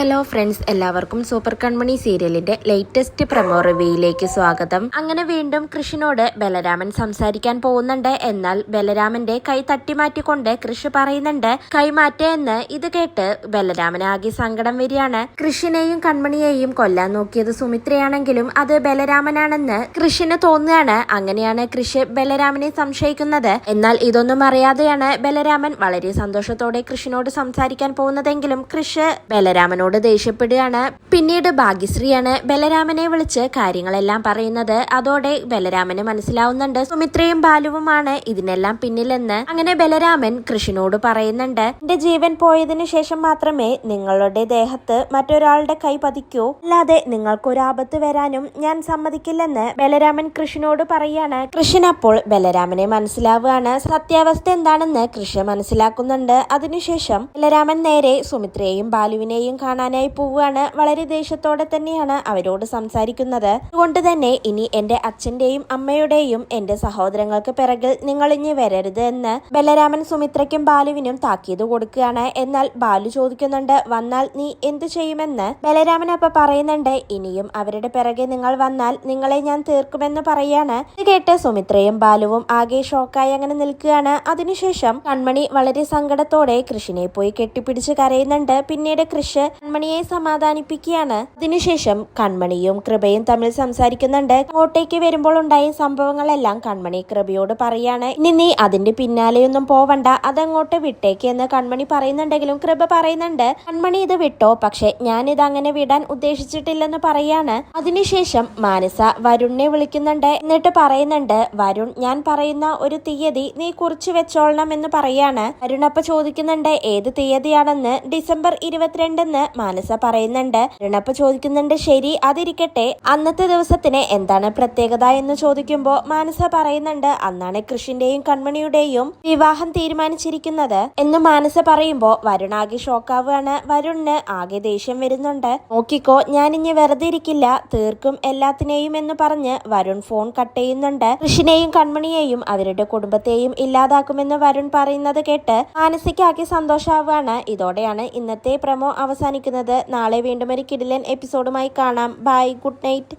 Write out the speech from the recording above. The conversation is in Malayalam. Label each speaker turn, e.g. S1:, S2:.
S1: ഹലോ ഫ്രണ്ട്സ് എല്ലാവർക്കും സൂപ്പർ കൺമണി സീരിയലിന്റെ ലേറ്റസ്റ്റ് പ്രമോ റിവ്യൂയിലേക്ക് സ്വാഗതം. അങ്ങനെ വീണ്ടും കൃഷിനോട് ബലരാമൻ സംസാരിക്കാൻ പോകുന്നുണ്ട്. എന്നാൽ ബലരാമന്റെ കൈ തട്ടിമാറ്റിക്കൊണ്ട് കൃഷി പറയുന്നുണ്ട് കൈമാറ്റ എന്ന്. ഇത് കേട്ട് ബലരാമൻ ആകെ സങ്കടം വരികയാണ്. കൃഷിനെയും കൺമണിയെയും കൊല്ലാൻ നോക്കിയത് സുമിത്രയാണെങ്കിലും അത് ബലരാമനാണെന്ന് കൃഷിന് തോന്നുകയാണ്. അങ്ങനെയാണ് കൃഷി ബലരാമനെ സംശയിക്കുന്നത്. എന്നാൽ ഇതൊന്നും അറിയാതെയാണ് ബലരാമൻ വളരെ സന്തോഷത്തോടെ കൃഷിനോട് സംസാരിക്കാൻ പോകുന്നതെങ്കിലും കൃഷി ബലരാമനോട് ദേഷ്യപ്പെടുകയാണ്. പിന്നീട് ഭാഗ്യശ്രീയാണ് ബലരാമനെ വിളിച്ച് കാര്യങ്ങളെല്ലാം പറയുന്നത്. അതോടെ ബലരാമന് മനസ്സിലാവുന്നുണ്ട്. സുമിത്രയും ബാലുവുമാണ് ഇതിനെല്ലാം പിന്നിലെന്ന് അങ്ങനെ ബലരാമൻ കൃഷിനോട് പറയുന്നുണ്ട്. എന്റെ ജീവൻ പോയതിനു ശേഷം മാത്രമേ നിങ്ങളുടെ ദേഹത്ത് മറ്റൊരാളുടെ കൈ പതിക്കൂ. അല്ലാതെ നിങ്ങൾക്കൊരു ആപത്ത് വരാനും ഞാൻ സമ്മതിക്കില്ലെന്ന് ബലരാമൻ കൃഷിനോട് പറയാണ്. കൃഷ്ണൻ അപ്പോൾ ബലരാമനെ മനസ്സിലാവുകയാണ്. സത്യാവസ്ഥ എന്താണെന്ന് കൃഷ്ണ മനസ്സിലാക്കുന്നുണ്ട്. അതിനുശേഷം ബലരാമൻ നേരെ സുമിത്രയെയും ബാലുവിനെയും കാണാനായി പോവുകയാണ്. വളരെ ദേഷ്യത്തോടെ തന്നെയാണ് അവരോട് സംസാരിക്കുന്നത്. അതുകൊണ്ട് തന്നെ ഇനി എന്റെ അച്ഛന്റെയും അമ്മയുടെയും എന്റെ സഹോദരങ്ങൾക്ക് പിറകിൽ നിങ്ങൾ ഇനി വരരുത് എന്ന് ബലരാമൻ സുമിത്രയ്ക്കും ബാലുവിനും താക്കീത് കൊടുക്കുകയാണ്. എന്നാൽ ബാലു ചോദിക്കുന്നുണ്ട് വന്നാൽ നീ എന്തു ചെയ്യുമെന്ന്? ബലരാമൻ അപ്പൊ പറയുന്നുണ്ട് ഇനിയും അവരുടെ പിറകെ നിങ്ങൾ വന്നാൽ നിങ്ങളെ ഞാൻ തീർക്കുമെന്ന് പറയാണ്. ഇത് കേട്ട് സുമിത്രയും ബാലുവും ആകെ ഷോക്കായി അങ്ങനെ നിൽക്കുകയാണ്. അതിനുശേഷം കൺമണി വളരെ സങ്കടത്തോടെ കൃഷിനെ പോയി കെട്ടിപ്പിടിച്ച് കരയുന്നുണ്ട്. പിന്നീട് കൃഷ് കൺമണിയെ സമാധാനിപ്പിക്കുകയാണ്. അതിനുശേഷം കൺമണിയും കൃപയും തമ്മിൽ സംസാരിക്കുന്നുണ്ട്. അങ്ങോട്ടേക്ക് വരുമ്പോൾ ഉണ്ടായ സംഭവങ്ങളെല്ലാം കൺമണി കൃപയോട് പറയാണ്. ഇനി നീ അതിന്റെ പിന്നാലെയൊന്നും പോവണ്ട. അതങ്ങോട്ട് വിട്ടേക്ക് എന്ന് കൺമണി പറയുന്നുണ്ടെങ്കിലും കൃപ പറയുന്നുണ്ട്. കൺമണി ഇത് വിട്ടോ? പക്ഷെ ഞാൻ ഇത് അങ്ങനെ വിടാൻ ഉദ്ദേശിച്ചിട്ടില്ലെന്ന് പറയാണ്. അതിനുശേഷം മാനസ വരുണിനെ വിളിക്കുന്നുണ്ട്. എന്നിട്ട് പറയുന്നുണ്ട് വരുൺ ഞാൻ പറയുന്ന ഒരു തീയതി നീ കുറിച്ചു വെച്ചോളണം എന്ന് പറയാണ്. വരുൺ അപ്പൊ ചോദിക്കുന്നുണ്ട് ഏത് തീയതിയാണെന്ന്? ഡിസംബർ ഇരുപത്തിരണ്ടെന്ന്. മാനസ പറയുന്നുണ്ട്. ഋണപ്പ് ചോദിക്കുന്നുണ്ട് ശരി അതിരിക്കട്ടെ. അന്നത്തെ ദിവസത്തിന് എന്താണ് പ്രത്യേകത എന്ന് ചോദിക്കുമ്പോ മാനസ പറയുന്നുണ്ട് അന്നാണ് കൃഷിന്റെയും കൺമണിയുടെയും വിവാഹം തീരുമാനിച്ചിരിക്കുന്നത്. എന്ന് മാനസ പറയുമ്പോ വരുൺ ആകെ ഷോക്കാവുകയാണ് വരുണിന് ആകെ ദേഷ്യം വരുന്നുണ്ട്. നോക്കിക്കോ ഇനി വെറുതെ ഇരിക്കില്ല. തീർക്കും എല്ലാത്തിനെയും എന്ന് പറഞ്ഞ് വരുൺ ഫോൺ കട്ട് ചെയ്യുന്നുണ്ട്. കൃഷിനെയും കൺമണിയെയും അവരുടെ കുടുംബത്തെയും ഇല്ലാതാക്കുമെന്ന് വരുൺ പറയുന്നത് കേട്ട് മാനസിക ആകെ സന്തോഷാവുകയാണ് ഇതോടെയാണ് ഇന്നത്തെ പ്രമോ അവസാനിക്കുന്നത്. നാളെ വീണ്ടും ഒരു കിടിലൻ എപ്പിസോഡുമായി കാണാം. Bye good night.